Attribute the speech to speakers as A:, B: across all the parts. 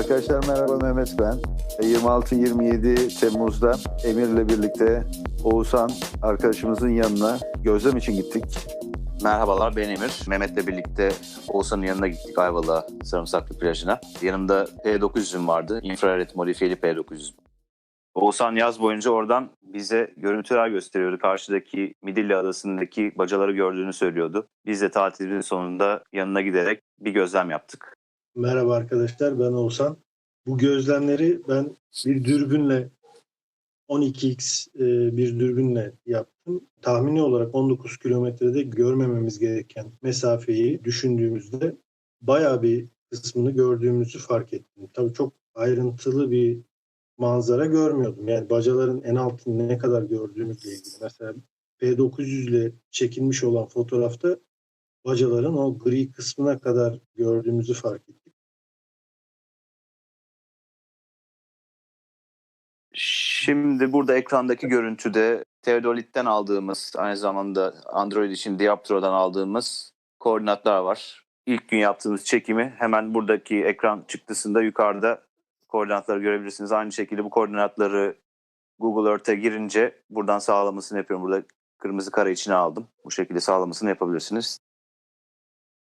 A: Arkadaşlar merhaba Mehmet ben. 26-27 Temmuz'da Emir'le birlikte Oğuzhan arkadaşımızın yanına gözlem için gittik.
B: Merhabalar ben Emir. Mehmet'le birlikte Oğuzhan'ın yanına gittik Ayvalık'a Sarımsaklı plajına. Yanımda P900'üm vardı. infrared modifiyeli P900. Oğuzhan yaz boyunca oradan bize görüntüler gösteriyordu. Karşıdaki Midilli Adası'ndaki bacaları gördüğünü söylüyordu. Biz de tatilin sonunda yanına giderek bir gözlem yaptık.
C: Merhaba arkadaşlar ben Oğuzhan. Bu gözlemleri ben bir dürbünle 12x e, bir dürbünle yaptım. Tahmini olarak 19 kilometrede görmememiz gereken mesafeyi düşündüğümüzde bayağı bir kısmını gördüğümüzü fark ettim. Tabii çok ayrıntılı bir manzara görmüyordum. Yani bacaların en altını ne kadar gördüğümüzle ilgili. Mesela P900 ile çekilmiş olan fotoğrafta bacaların o gri kısmına kadar gördüğümüzü fark ettim.
B: Şimdi burada ekrandaki görüntüde Teodolit'ten aldığımız, aynı zamanda Android için Dioptro'dan aldığımız koordinatlar var. İlk gün yaptığımız çekimi hemen buradaki ekran çıktısında yukarıda koordinatları görebilirsiniz. Aynı şekilde bu koordinatları Google Earth'e girince buradan sağlamasını yapıyorum. Burada kırmızı kare içine aldım. Bu şekilde sağlamasını yapabilirsiniz.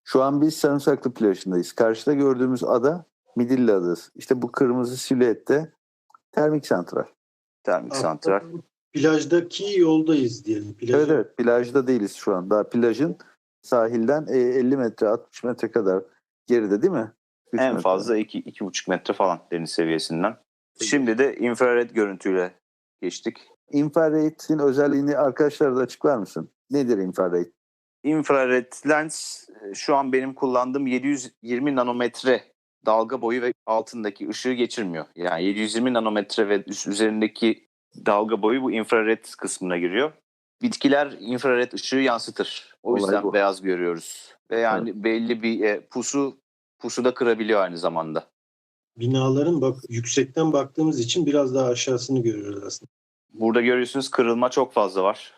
A: Şu an biz Sarımsaklı plajındayız. Karşıda gördüğümüz ada Midilli Adası. İşte bu kırmızı silüette termik santral.
B: Termik santral.
C: Plajdaki yoldayız diyelim. Plajın
A: Evet evet plajda değiliz şu an. Daha plajın sahilden e, 50 metre 60 metre kadar geride değil mi?
B: En
A: metre.
B: fazla 2-2,5 metre falan deniz seviyesinden. Şimdi de infrared görüntüyle geçtik.
A: Infrared'in özelliğini arkadaşlara da açıklar mısın? Nedir infrared?
B: Infrared lens e, şu an benim kullandığım 720 nanometre dalga boyu ve altındaki ışığı geçirmiyor. Yani 720 nanometre ve üzerindeki dalga boyu bu infrared kısmına giriyor. Bitkiler infrared ışığı yansıtır. O
A: Olay
B: yüzden
A: bu.
B: beyaz görüyoruz. Ve yani belli bir e, pusu pusu da kırabiliyor aynı zamanda.
C: binaların bak yüksekten baktığımız için biraz daha aşağısını görüyoruz aslında.
B: Burada görüyorsunuz kırılma çok fazla var.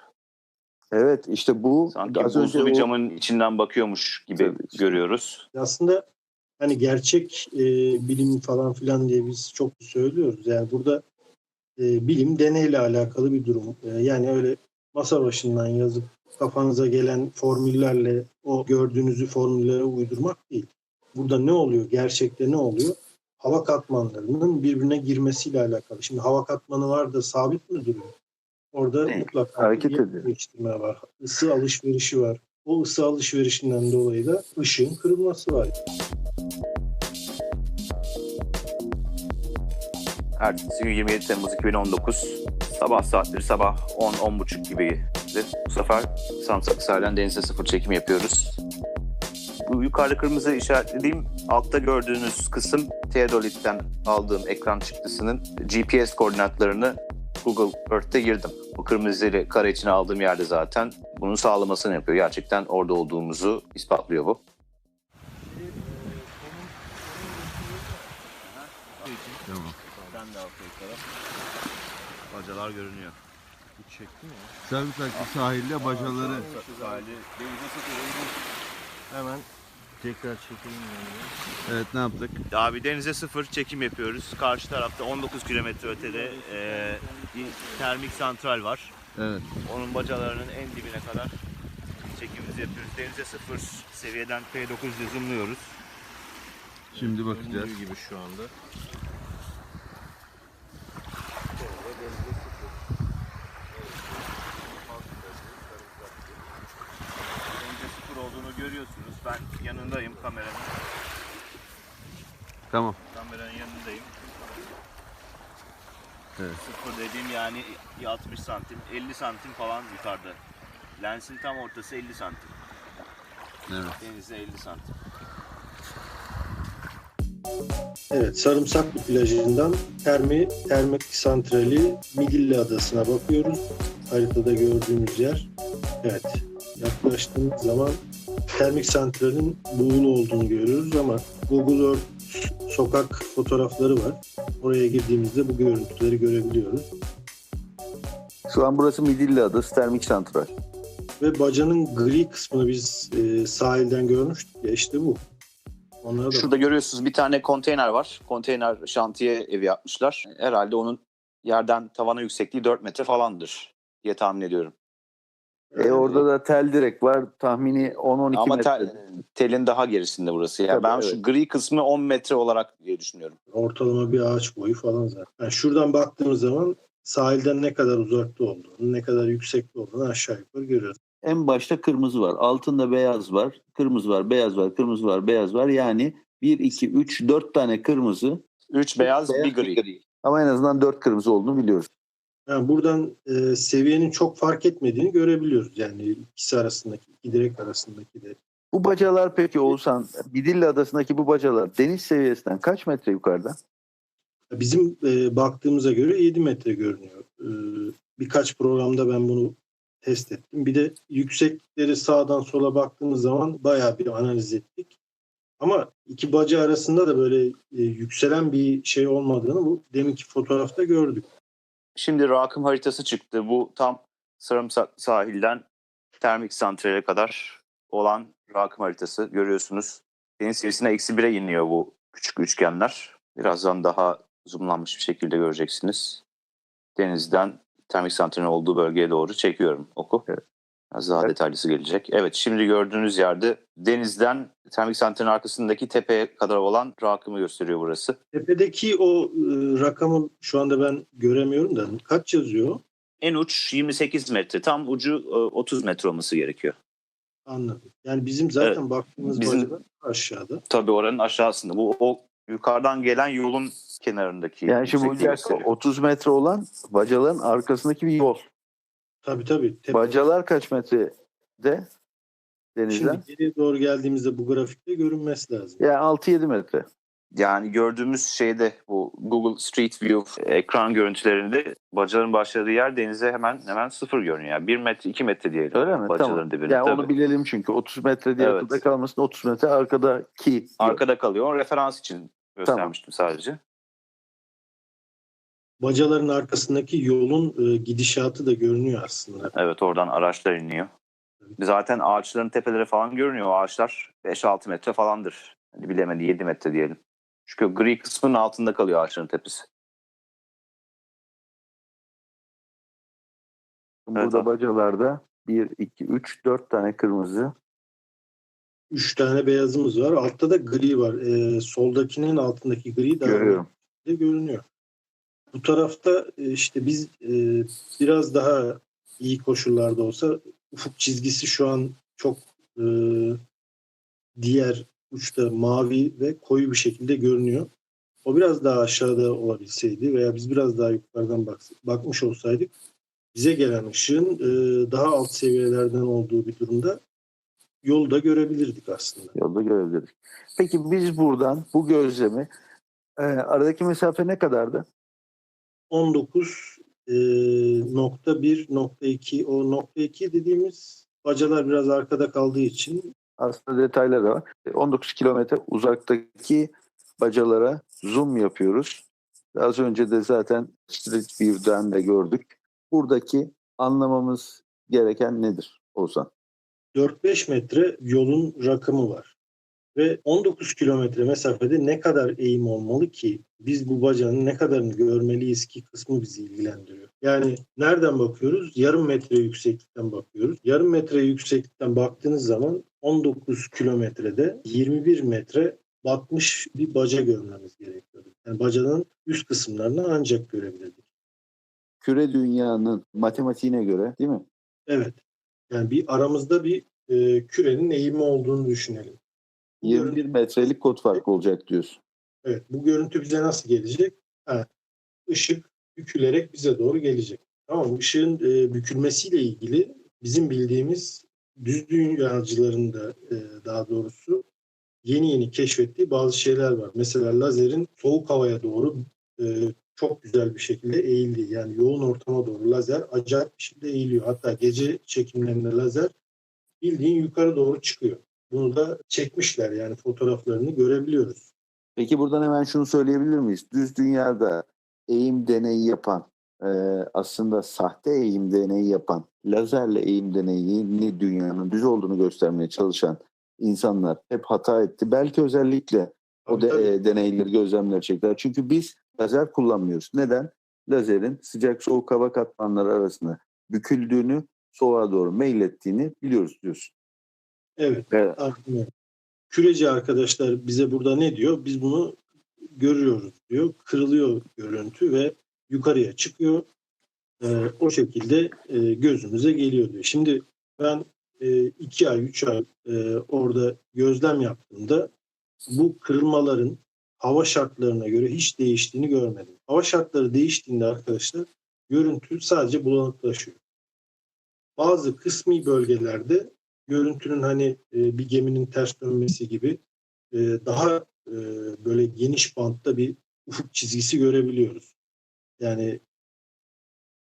A: Evet işte bu
B: Sanki
A: az önce
B: bir
A: o-
B: camın içinden bakıyormuş gibi
A: Tabii
B: görüyoruz.
C: Aslında hani gerçek e, bilim falan filan diye biz çok söylüyoruz. Yani burada e, bilim deneyle alakalı bir durum. E, yani öyle masa başından yazıp kafanıza gelen formüllerle o gördüğünüzü formüllere uydurmak değil. Burada ne oluyor? Gerçekte ne oluyor? Hava katmanlarının birbirine girmesiyle alakalı. Şimdi hava katmanı var da sabit mi duruyor? Orada
B: Evet,
C: mutlaka
A: hareket ediyor.
C: değiştirme var. Isı alışverişi var. O ısı alışverişinden dolayı da ışığın kırılması var.
B: Ertesi gün 27 Temmuz 2019 sabah saatleri sabah 10-10.30 gibi. Bu sefer Samsak sahilden denize sıfır çekim yapıyoruz. Bu yukarıda kırmızı işaretlediğim altta gördüğünüz kısım Theodolit'ten aldığım ekran çıktısının GPS koordinatlarını Google Earth'te girdim. Bu kırmızı kare içine aldığım yerde zaten bunun sağlamasını yapıyor. Gerçekten orada olduğumuzu ispatlıyor bu. Sen de Bacalar görünüyor.
D: Sarımsaklı sahilde bacaları
E: Hemen tekrar çekelim yani.
D: evet ne yaptık?
B: Abi denize sıfır çekim yapıyoruz. Karşı tarafta 19 kilometre ötede e, bir termik santral var.
D: Evet.
B: Onun bacalarının en dibine kadar çekimimizi yapıyoruz. Denize sıfır seviyeden P9'da zoomluyoruz.
D: Şimdi bakacağız.
E: Gibi şu anda.
B: Denize sıfır olduğunu görüyorsunuz. Ben yanındayım kameranın.
D: Tamam.
B: Kameranın yanındayım.
D: Evet.
B: Sıfır dediğim yani 60 santim, 50 santim falan yukarıda. Lensin tam ortası 50 santim.
D: Evet.
B: Denizde 50 santim.
C: Evet, Sarımsaklı plajından termi, termik santrali Midilli Adası'na bakıyoruz. Haritada gördüğümüz yer. Evet, yaklaştığımız zaman termik santralin buğulu olduğunu görüyoruz ama Google Earth sokak fotoğrafları var. Oraya girdiğimizde bu görüntüleri görebiliyoruz.
A: Şu an burası Midilli Adası termik santral.
C: Ve bacanın gri kısmını biz e, sahilden görmüştük ya işte bu. Onlara da
B: Şurada görüyorsunuz bir tane konteyner var. Konteyner şantiye evi yapmışlar. Herhalde onun yerden tavana yüksekliği 4 metre falandır diye tahmin ediyorum.
A: E orada da tel direk var. Tahmini 10-12
B: Ama
A: metre.
B: tel- telin daha gerisinde burası. Yani
A: Tabii,
B: ben şu
A: evet.
B: gri kısmı 10 metre olarak diye düşünüyorum.
C: ortalama bir ağaç boyu falan zaten. Yani şuradan baktığımız zaman sahilden ne kadar uzakta olduğunu, ne kadar yüksekte olduğunu aşağı yukarı görüyoruz.
F: En başta kırmızı var. Altında beyaz var. Kırmızı var, beyaz var, kırmızı var, beyaz var. Yani 1, 2, 3, 4 tane kırmızı.
B: 3 beyaz,
F: beyaz,
B: bir gri.
A: Ama en azından 4 kırmızı olduğunu biliyoruz.
C: Yani buradan e, seviyenin çok fark etmediğini görebiliyoruz. Yani ikisi arasındaki, iki direk arasındaki de.
A: Bu bacalar peki Oğuzhan, Bidilli Adası'ndaki bu bacalar deniz seviyesinden kaç metre yukarıda?
C: Bizim e, baktığımıza göre 7 metre görünüyor. E, birkaç programda ben bunu test ettim. Bir de yüksekleri sağdan sola baktığımız zaman bayağı bir analiz ettik. Ama iki baca arasında da böyle e, yükselen bir şey olmadığını bu deminki fotoğrafta gördük.
B: Şimdi rakım haritası çıktı. Bu tam Sarımsak sahilden termik santrale kadar olan rakım haritası görüyorsunuz. Deniz seviyesine eksi 1'e iniyor bu küçük üçgenler. Birazdan daha zoomlanmış bir şekilde göreceksiniz. Denizden termik santralin olduğu bölgeye doğru çekiyorum oku.
A: Evet.
B: Biraz daha
A: Evet.
B: detaylısı gelecek. Evet şimdi gördüğünüz yerde denizden termik santralin arkasındaki tepeye kadar olan rakımı gösteriyor burası.
C: Tepedeki o e, rakamı şu anda ben göremiyorum da kaç yazıyor?
B: En uç 28 metre. Tam ucu e, 30 metre olması gerekiyor.
C: Anladım. Yani bizim zaten baktığımız
B: Bizim-
C: aşağıda.
B: Tabii oranın aşağısında. Bu o yukarıdan gelen yolun kenarındaki.
A: Yani şimdi bu
B: yüksekliği
A: dakika
B: gösteriyor.
A: 30 metre olan bacaların arkasındaki bir yol.
C: Tabii tabii. Tepe-
A: Bacalar kaç metrede denizden?
C: Şimdi geriye doğru geldiğimizde bu grafikte görünmesi lazım.
A: Yani 6-7 metre.
B: Yani gördüğümüz şeyde bu Google Street View ekran görüntülerinde bacaların başladığı yer denize hemen hemen sıfır görünüyor. Yani 1 metre 2 metre diyelim.
A: Öyle mi?
B: Bacaların
A: Tamam.
B: dibine.
A: Yani
B: tabii.
A: onu bilelim çünkü 30 metre diye
B: Evet.
A: akılda kalmasın 30 metre arkadaki.
B: Arkada kalıyor. O referans için göstermiştim sadece.
C: Bacaların arkasındaki yolun e, gidişatı da görünüyor aslında.
B: Evet oradan araçlar iniyor. Zaten ağaçların tepeleri falan görünüyor. O ağaçlar 5-6 metre falandır. Hadi bilemedi 7 metre diyelim. Çünkü gri kısmının altında kalıyor ağaçların tepesi.
A: Burada
B: Evet,
A: bacalarda 1, 2, 3, 4 tane kırmızı.
C: Üç tane beyazımız var. Altta da gri var. E, soldakinin altındaki gri daha
A: Görüyorum.
C: de görünüyor. Bu tarafta e, işte biz e, biraz daha iyi koşullarda olsa ufuk çizgisi şu an çok e, diğer uçta mavi ve koyu bir şekilde görünüyor. O biraz daha aşağıda olabilseydi veya biz biraz daha yukarıdan bak, bakmış olsaydık bize gelen ışığın daha alt seviyelerden olduğu bir durumda yolu da görebilirdik aslında.
A: Yolda görebiliriz. Peki biz buradan bu gözlemi e, aradaki mesafe ne kadardı?
C: 19 e, nokta 1 nokta 2 o nokta 2 dediğimiz bacalar biraz arkada kaldığı için
A: Aslında detayları da var. E, 19 kilometre uzaktaki bacalara zoom yapıyoruz. Az önce de zaten Street View'den de gördük. Buradaki anlamamız gereken nedir Oğuzhan?
C: 4-5 metre yolun rakımı var. Ve 19 kilometre mesafede ne kadar eğim olmalı ki biz bu bacanın ne kadarını görmeliyiz ki kısmı bizi ilgilendiriyor. Yani nereden bakıyoruz? Yarım metre yükseklikten bakıyoruz. Yarım metre yükseklikten baktığınız zaman 19 kilometrede 21 metre batmış bir baca görmemiz gerekiyor. Yani bacanın üst kısımlarını ancak görebilirdik.
A: Küre dünyanın matematiğine göre değil mi?
C: Evet. Yani bir aramızda bir e, kürenin eğimi olduğunu düşünelim. Bu
A: 21 metrelik kod farkı olacak diyorsun.
C: Evet, bu görüntü bize nasıl gelecek? Ha, ışık bükülerek bize doğru gelecek. Tamam, ışığın e, bükülmesiyle ilgili bizim bildiğimiz düz dünyacıların da e, daha doğrusu yeni yeni keşfettiği bazı şeyler var. Mesela lazerin soğuk havaya doğru e, çok güzel bir şekilde eğildiği yani yoğun ortama doğru lazer acayip bir şekilde eğiliyor. Hatta gece çekimlerinde lazer bildiğin yukarı doğru çıkıyor. Bunu da çekmişler yani fotoğraflarını görebiliyoruz.
A: Peki buradan hemen şunu söyleyebilir miyiz? Düz dünyada eğim deneyi yapan, e, aslında sahte eğim deneyi yapan, lazerle eğim deneyini dünyanın düz olduğunu göstermeye çalışan insanlar hep hata etti. Belki özellikle o de, e, deneyleri gözlemler çektiler. Çünkü biz lazer kullanmıyoruz. Neden? Lazerin sıcak soğuk hava katmanları arasında büküldüğünü, soğuğa doğru meylettiğini biliyoruz diyorsun.
C: Evet.
A: Evet.
C: Aynen. Küreci arkadaşlar bize burada ne diyor? Biz bunu görüyoruz diyor. Kırılıyor görüntü ve yukarıya çıkıyor. Ee, o şekilde e, gözümüze geliyor diyor. Şimdi ben e, iki ay, üç ay e, orada gözlem yaptığımda bu kırılmaların hava şartlarına göre hiç değiştiğini görmedim. Hava şartları değiştiğinde arkadaşlar görüntü sadece bulanıklaşıyor. Bazı kısmi bölgelerde görüntünün hani e, bir geminin ters dönmesi gibi e, daha e, böyle geniş bantta bir ufuk çizgisi görebiliyoruz. Yani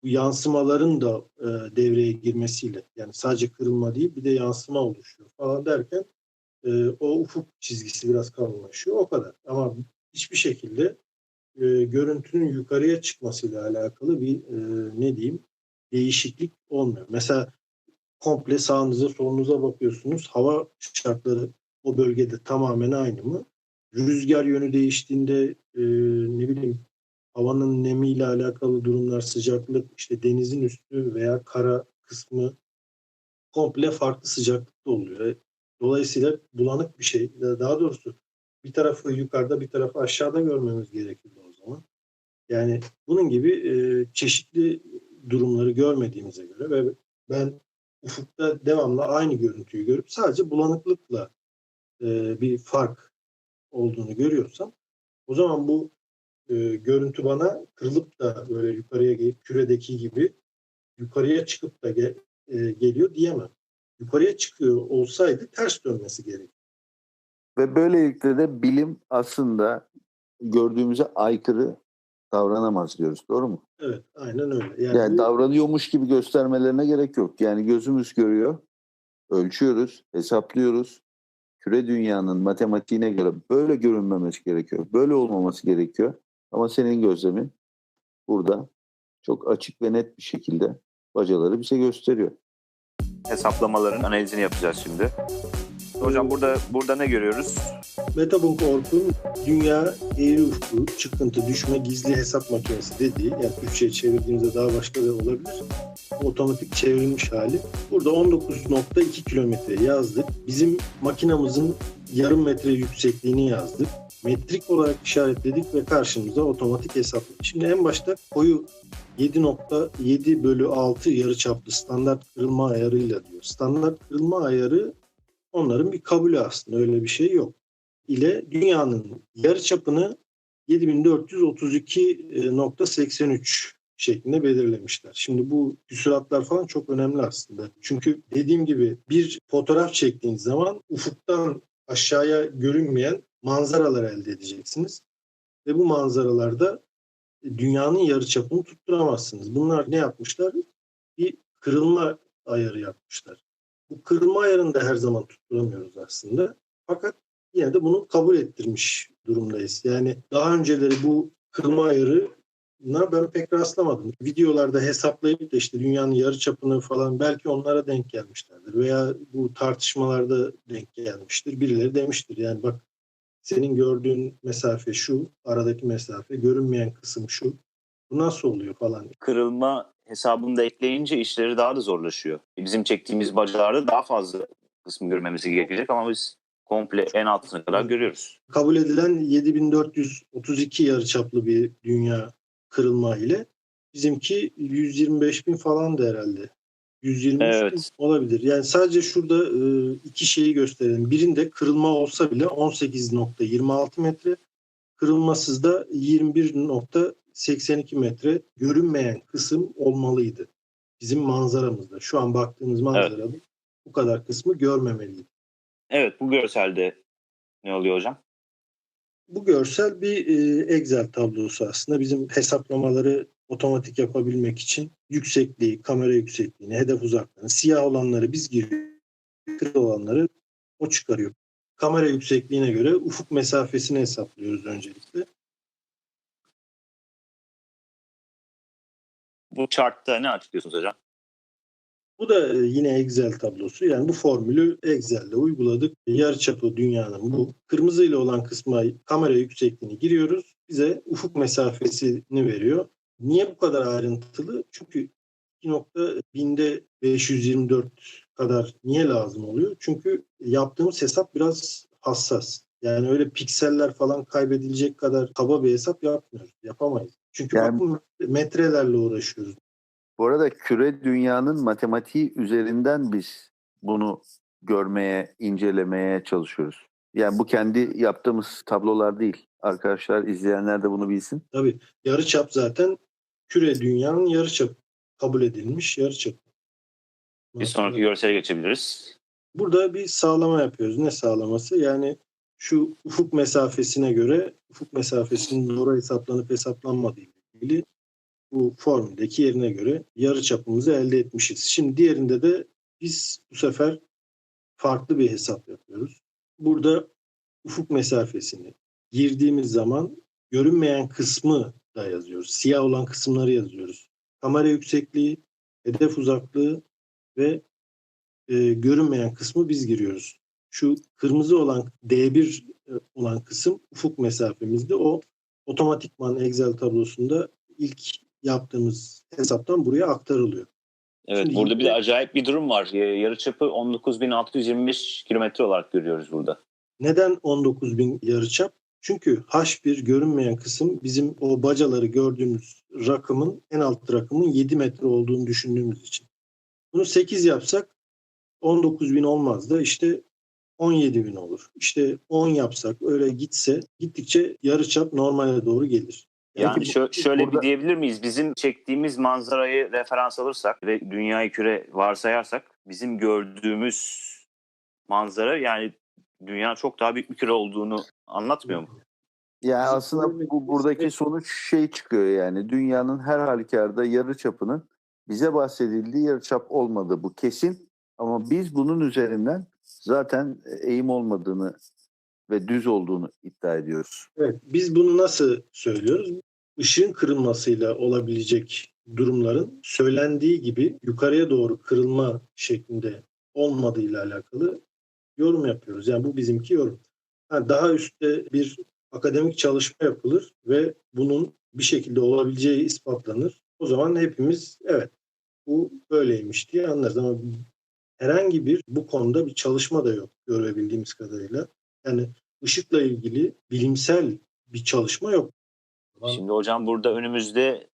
C: bu yansımaların da e, devreye girmesiyle yani sadece kırılma değil bir de yansıma oluşuyor falan derken e, o ufuk çizgisi biraz kalınlaşıyor o kadar. Ama hiçbir şekilde e, görüntünün yukarıya çıkmasıyla alakalı bir e, ne diyeyim değişiklik olmuyor. Mesela komple sağınıza solunuza bakıyorsunuz. Hava şartları o bölgede tamamen aynı mı? Rüzgar yönü değiştiğinde e, ne bileyim havanın nemiyle alakalı durumlar, sıcaklık, işte denizin üstü veya kara kısmı komple farklı sıcaklıkta oluyor. E, Dolayısıyla bulanık bir şey. Daha doğrusu bir tarafı yukarıda bir tarafı aşağıda görmemiz gerekirdi o zaman. Yani bunun gibi e, çeşitli durumları görmediğimize göre ve ben ufukta devamlı aynı görüntüyü görüp sadece bulanıklıkla e, bir fark olduğunu görüyorsam o zaman bu e, görüntü bana kırılıp da böyle yukarıya gelip küredeki gibi yukarıya çıkıp da ge- e, geliyor diyemem. Yukarıya çıkıyor olsaydı ters dönmesi gerekir.
A: Ve böylelikle de bilim aslında gördüğümüze aykırı davranamaz diyoruz. Doğru mu?
C: Evet, aynen öyle. Yani,
A: Yani davranıyormuş gibi göstermelerine gerek yok. Yani gözümüz görüyor, ölçüyoruz, hesaplıyoruz. Küre dünyanın matematiğine göre böyle görünmemesi gerekiyor. Böyle olmaması gerekiyor. Ama senin gözlemin burada çok açık ve net bir şekilde bacaları bize gösteriyor.
B: Hesaplamaların analizini yapacağız şimdi. Hocam burada burada ne görüyoruz?
C: Metabunk Ork'un dünya eğri ufku, çıkıntı, düşme, gizli hesap makinesi dediği, yani Türkçe'ye çevirdiğimizde daha başka da olabilir. Otomatik çevrilmiş hali. Burada 19.2 kilometre yazdık. Bizim makinamızın yarım metre yüksekliğini yazdık. Metrik olarak işaretledik ve karşımıza otomatik hesapladık. Şimdi en başta koyu 7.7 bölü 6 yarıçaplı standart kırılma ayarıyla diyor. Standart kırılma ayarı onların bir kabulü aslında öyle bir şey yok. ile dünyanın yarıçapını 7432.83 şeklinde belirlemişler. Şimdi bu küsuratlar falan çok önemli aslında. Çünkü dediğim gibi bir fotoğraf çektiğiniz zaman ufuktan aşağıya görünmeyen manzaralar elde edeceksiniz. Ve bu manzaralarda dünyanın yarıçapını tutturamazsınız. Bunlar ne yapmışlar? Bir kırılma ayarı yapmışlar. Bu kırılma ayarını da her zaman tutturamıyoruz aslında. Fakat yine de bunu kabul ettirmiş durumdayız. Yani daha önceleri bu kırılma ayarına ben pek rastlamadım. Videolarda hesaplayıp da işte dünyanın yarıçapını falan belki onlara denk gelmişlerdir. Veya bu tartışmalarda denk gelmiştir. Birileri demiştir yani bak senin gördüğün mesafe şu, aradaki mesafe, görünmeyen kısım şu. Bu nasıl oluyor falan.
B: Kırılma hesabını da ekleyince işleri daha da zorlaşıyor. Bizim çektiğimiz bacalarda daha fazla kısmı görmemiz gerekecek ama biz komple en altına kadar görüyoruz.
C: kabul edilen 7432 yarıçaplı bir dünya kırılma ile bizimki 125 bin falan da herhalde. 123 bin
B: Evet.
C: olabilir. Yani sadece şurada e, iki şeyi gösterelim. Birinde kırılma olsa bile 18.26 metre, kırılmasız da 21.82 metre görünmeyen kısım olmalıydı. Bizim manzaramızda. Şu an baktığımız manzarada bu kadar kısmı görmemeliydi.
B: Evet bu görselde ne oluyor hocam?
C: Bu görsel bir e, Excel tablosu aslında. Bizim hesaplamaları otomatik yapabilmek için yüksekliği, kamera yüksekliğini, hedef uzaklığını, siyah olanları biz giriyoruz, kırı olanları o çıkarıyor. Kamera yüksekliğine göre ufuk mesafesini hesaplıyoruz öncelikle.
B: Bu chartta ne açıklıyorsunuz hocam?
C: Bu da e, yine Excel tablosu. Yani bu formülü Excel'de uyguladık. Yarıçapı dünyanın bu. Kırmızıyla olan kısma kamera yüksekliğini giriyoruz. Bize ufuk mesafesini veriyor. Niye bu kadar ayrıntılı? Çünkü 2 nokta binde 524 kadar niye lazım oluyor? Çünkü yaptığımız hesap biraz hassas. Yani öyle pikseller falan kaybedilecek kadar kaba bir hesap yapmıyoruz. Yapamayız. Çünkü
A: Yani-
C: bakın metrelerle uğraşıyoruz.
A: Bu arada küre dünyanın matematiği üzerinden biz bunu görmeye, incelemeye çalışıyoruz. Yani bu kendi yaptığımız tablolar değil. Arkadaşlar, izleyenler de bunu bilsin.
C: Tabii yarıçap zaten küre dünyanın yarıçap kabul edilmiş yarıçap.
B: Bir sonraki görsele geçebiliriz.
C: Burada bir sağlama yapıyoruz. Ne sağlaması? Yani şu ufuk mesafesine göre ufuk mesafesinin doğru hesaplanıp hesaplanmadığı ile ilgili bu formüldeki yerine göre yarı çapımızı elde etmişiz. Şimdi diğerinde de biz bu sefer farklı bir hesap yapıyoruz. Burada ufuk mesafesini girdiğimiz zaman görünmeyen kısmı da yazıyoruz. Siyah olan kısımları yazıyoruz. Kamera yüksekliği, hedef uzaklığı ve e, görünmeyen kısmı biz giriyoruz. Şu kırmızı olan D1 e, olan kısım ufuk mesafemizde. O otomatikman Excel tablosunda ilk yaptığımız hesaptan buraya aktarılıyor.
B: Evet
C: Şimdi
B: burada bir de acayip bir durum var. Ya- Yarıçapı 19.625 kilometre olarak görüyoruz burada.
C: Neden 19.000 yarıçap? Çünkü H1 görünmeyen kısım bizim o bacaları gördüğümüz rakımın en alt rakımın 7 metre olduğunu düşündüğümüz için. Bunu 8 yapsak 19.000 olmaz da işte 17.000 olur. İşte 10 yapsak öyle gitse gittikçe yarıçap normale doğru gelir.
B: Yani
A: Peki
B: şö- şöyle
A: burada-
B: bir diyebilir miyiz? Bizim çektiğimiz manzarayı referans alırsak ve dünyayı küre varsayarsak bizim gördüğümüz manzara yani dünya çok daha büyük bir küre olduğunu anlatmıyor mu?
A: Yani aslında bu buradaki
C: istediğimiz-
A: sonuç şey çıkıyor yani dünyanın her halükarda yarı çapının bize bahsedildiği yarı çap olmadı bu kesin ama biz bunun üzerinden zaten eğim olmadığını ve düz olduğunu iddia ediyoruz.
C: Evet, biz bunu nasıl söylüyoruz? Işığın kırılmasıyla olabilecek durumların söylendiği gibi yukarıya doğru kırılma şeklinde olmadığıyla alakalı yorum yapıyoruz. Yani bu bizimki yorum. Ha, daha üstte bir akademik çalışma yapılır ve bunun bir şekilde olabileceği ispatlanır. O zaman hepimiz evet bu böyleymiş diye anlarız ama herhangi bir bu konuda bir çalışma da yok görebildiğimiz kadarıyla. Yani ışıkla ilgili bilimsel bir çalışma yok.
B: Şimdi hocam burada önümüzde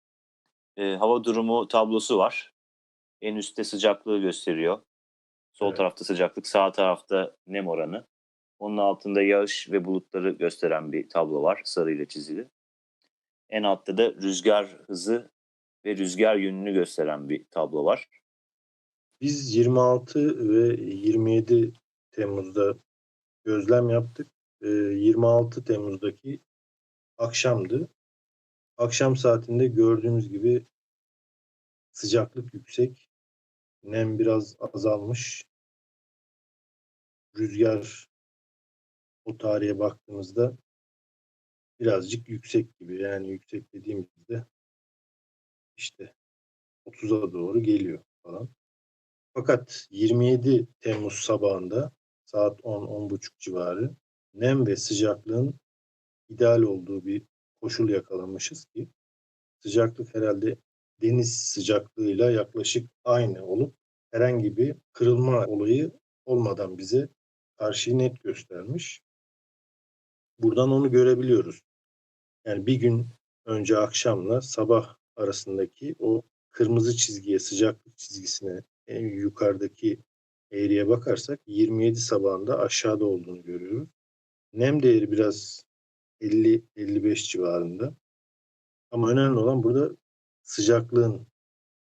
B: e, hava durumu tablosu var. En üstte sıcaklığı gösteriyor. Sol
C: Evet.
B: tarafta sıcaklık, sağ tarafta nem oranı. Onun altında yağış ve bulutları gösteren bir tablo var sarıyla çizili. En altta da rüzgar hızı ve rüzgar yönünü gösteren bir tablo var.
C: Biz 26 ve 27 Temmuz'da gözlem yaptık. Ee, 26 Temmuz'daki akşamdı. Akşam saatinde gördüğümüz gibi sıcaklık yüksek. Nem biraz azalmış. Rüzgar o tarihe baktığımızda birazcık yüksek gibi. Yani yüksek dediğimizde işte 30'a doğru geliyor falan. Fakat 27 Temmuz sabahında saat 10-10.30 civarı nem ve sıcaklığın ideal olduğu bir koşul yakalamışız ki sıcaklık herhalde deniz sıcaklığıyla yaklaşık aynı olup herhangi bir kırılma olayı olmadan bize karşıyı net göstermiş. Buradan onu görebiliyoruz. Yani bir gün önce akşamla sabah arasındaki o kırmızı çizgiye, sıcaklık çizgisine en yukarıdaki eğriye bakarsak 27 sabahında aşağıda olduğunu görüyoruz. Nem değeri biraz 50-55 civarında. Ama önemli olan burada sıcaklığın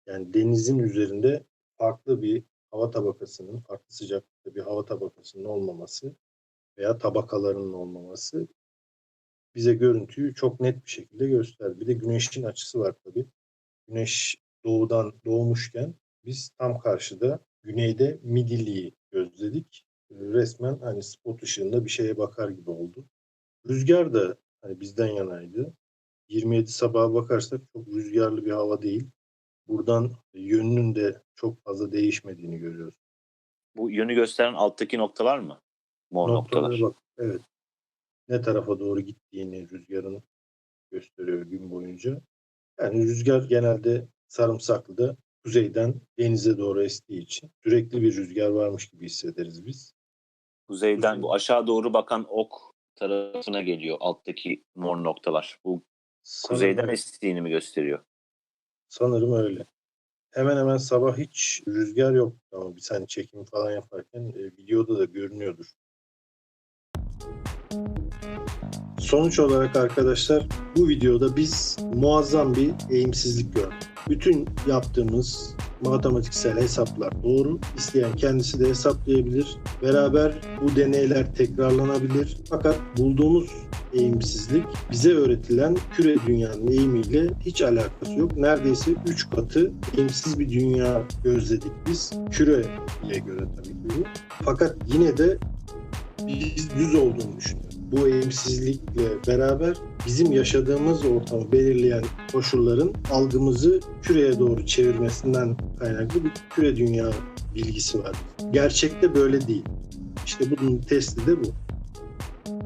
C: yani denizin üzerinde farklı bir hava tabakasının, farklı sıcaklıkta bir hava tabakasının olmaması veya tabakalarının olmaması bize görüntüyü çok net bir şekilde gösterdi. Bir de güneşin açısı var tabii. Güneş doğudan doğmuşken biz tam karşıda güneyde midilliyi gözledik. Resmen hani spot ışığında bir şeye bakar gibi oldu. Rüzgar da hani bizden yanaydı. 27 sabaha bakarsak çok rüzgarlı bir hava değil. buradan yönünün de çok fazla değişmediğini görüyoruz.
B: Bu yönü gösteren alttaki noktalar mı? Mor
C: Noktalara
B: noktalar.
C: bak. Evet. Ne tarafa doğru gittiğini rüzgarın gösteriyor gün boyunca. Yani rüzgar genelde sarımsaklıda kuzeyden denize doğru estiği için sürekli bir rüzgar varmış gibi hissederiz biz.
B: Kuzeyden bu aşağı doğru bakan ok tarafına geliyor alttaki mor noktalar. Bu kuzeyden
C: Sanırım,
B: estiğini mi gösteriyor?
C: sanırım öyle. Hemen hemen sabah hiç rüzgar yok ama biz hani çekim falan yaparken e, videoda da görünüyordur. Sonuç olarak arkadaşlar bu videoda biz muazzam bir eğimsizlik gördük. Bütün yaptığımız matematiksel hesaplar doğru. İsteyen kendisi de hesaplayabilir. Beraber bu deneyler tekrarlanabilir. Fakat bulduğumuz eğimsizlik bize öğretilen küre dünyanın eğimiyle hiç alakası yok. Neredeyse 3 katı eğimsiz bir dünya gözledik biz. Küre ile göre tabii ki. Fakat yine de biz düz olduğunu düşünüyoruz. Bu eğimsizlikle beraber bizim yaşadığımız ortamı belirleyen koşulların algımızı küreye doğru çevirmesinden kaynaklı bir küre dünya bilgisi var. Gerçekte böyle değil. İşte bunun testi de bu.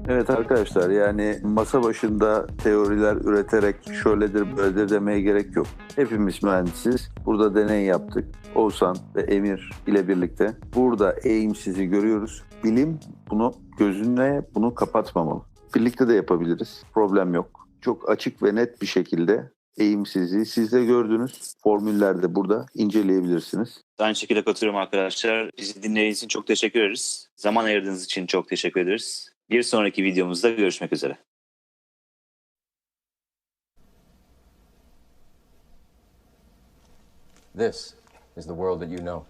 A: Evet arkadaşlar yani masa başında teoriler üreterek şöyledir böyledir demeye gerek yok. Hepimiz mühendisiz. Burada deney yaptık. Oğuzhan ve Emir ile birlikte burada eğimsizi görüyoruz. Bilim bunu gözüne bunu kapatmamalı. Birlikte de yapabiliriz. Problem yok. Çok açık ve net bir şekilde eğimsizliği siz de gördünüz. Formüllerde burada inceleyebilirsiniz.
B: Aynı şekilde katılıyorum arkadaşlar. Bizi dinlediğiniz için çok teşekkür ederiz. Zaman ayırdığınız için çok teşekkür ederiz. Bir sonraki videomuzda görüşmek üzere.
G: This is the world that you know.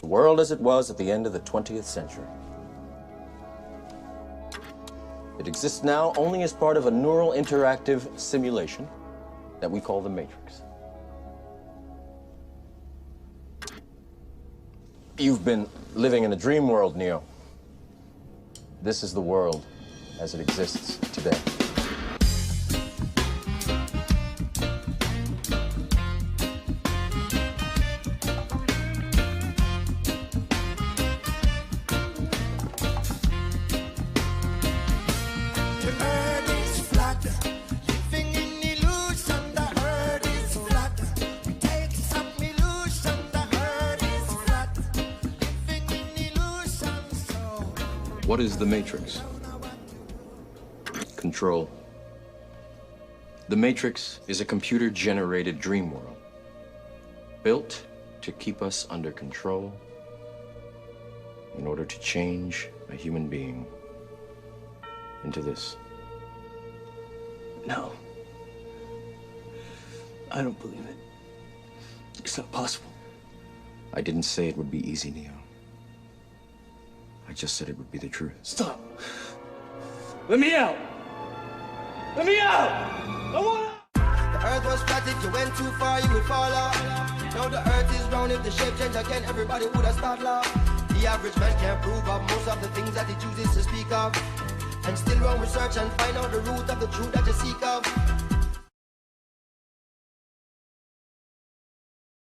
G: The world as it was at the end of the 20th century. It exists now only as part of a neural interactive simulation that we call the Matrix. You've been living in a dream world, Neo. This is the world as it exists today. What is the Matrix? Control. The Matrix is a computer generated dream world built to keep us under control in order to change a human being into this.
H: No. I don't believe it. It's not possible.
G: I didn't say it would be easy, Neo. I just said it would be the truth.
H: Stop. Let me out. Let me out. I want out.
I: The earth was flat, if you went too far, you would fall off. Now the earth is round, if the shape change again, everybody would have start laugh. The average man can't prove of most of the things that he chooses to speak of. And still run research and find out the root of the truth that you seek of.